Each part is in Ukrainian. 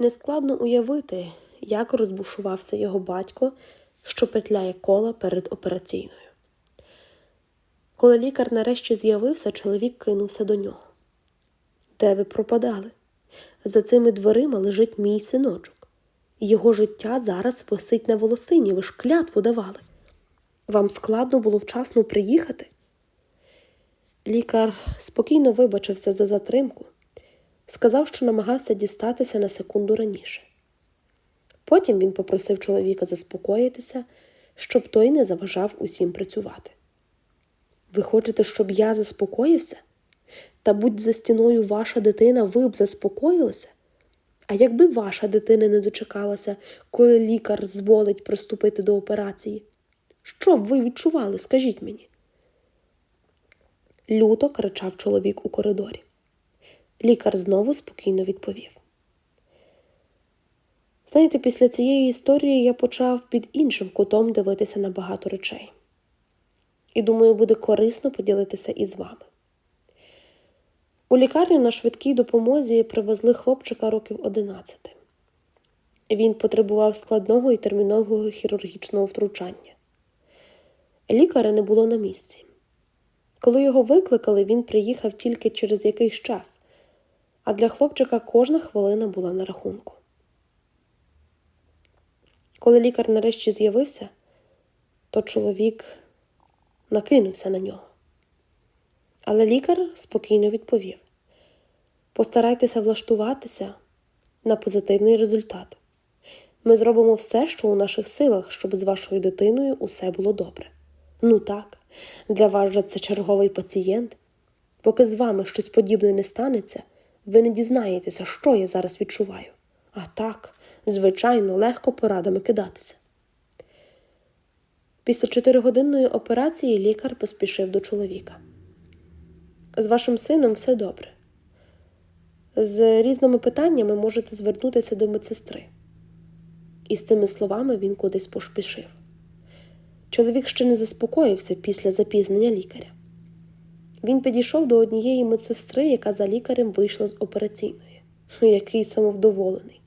Нескладно уявити, як розбушувався його батько, що петляє кола перед операційною. Коли лікар нарешті з'явився, чоловік кинувся до нього. Де ви пропадали? За цими дверима лежить мій синочок. Його життя зараз висить на волосині, ви ж клятву давали. Вам складно було вчасно приїхати? Лікар спокійно вибачився за затримку, сказав, що намагався дістатися на секунду раніше. Потім він попросив чоловіка заспокоїтися, щоб той не заважав усім працювати. Ви хочете, щоб я заспокоївся? Та будь за стіною ваша дитина, ви б заспокоїлися? А якби ваша дитина не дочекалася, коли лікар зволить приступити до операції? Що б ви відчували, скажіть мені? Люто кричав чоловік у коридорі. Лікар знову спокійно відповів. Знаєте, після цієї історії я почав під іншим кутом дивитися на багато речей. І думаю, буде корисно поділитися із вами. У лікарню на швидкій допомозі привезли хлопчика років 11. Він потребував складного і термінового хірургічного втручання. Лікаря не було на місці. Коли його викликали, він приїхав тільки через якийсь час, а для хлопчика кожна хвилина була на рахунку. Коли лікар нарешті з'явився, то чоловік накинувся на нього. Але лікар спокійно відповів: постарайтеся влаштуватися на позитивний результат. Ми зробимо все, що у наших силах, щоб з вашою дитиною усе було добре. Ну так, для вас же це черговий пацієнт. Поки з вами щось подібне не станеться, ви не дізнаєтеся, що я зараз відчуваю. А так, звичайно, легко порадами кидатися. Після чотиригодинної операції лікар поспішив до чоловіка. З вашим сином все добре. З різними питаннями можете звернутися до медсестри. І з цими словами він кудись поспішив. Чоловік ще не заспокоївся після запізнення лікаря. Він підійшов до однієї медсестри, яка за лікарем вийшла з операційної. Який самовдоволений.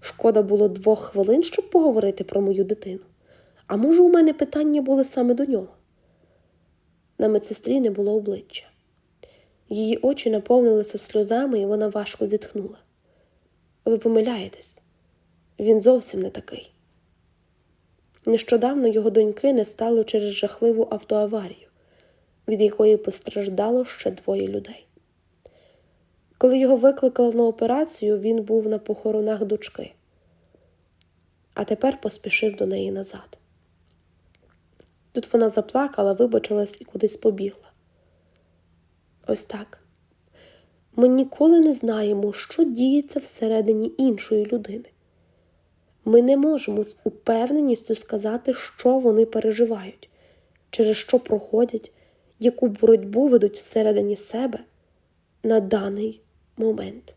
Шкода було двох хвилин, щоб поговорити про мою дитину. А може, у мене питання були саме до нього? На медсестрі не було обличчя. Її очі наповнилися сльозами, і вона важко зітхнула. Ви помиляєтесь, він зовсім не такий. Нещодавно його доньки не стало через жахливу автоаварію, від якої постраждало ще двоє людей. Коли його викликали на операцію, він був на похоронах дочки, а тепер поспішив до неї назад. Тут вона заплакала, вибачилась і кудись побігла. Ось так. Ми ніколи не знаємо, що діється всередині іншої людини. Ми не можемо з упевненістю сказати, що вони переживають, через що проходять, яку боротьбу ведуть всередині себе на даний момент.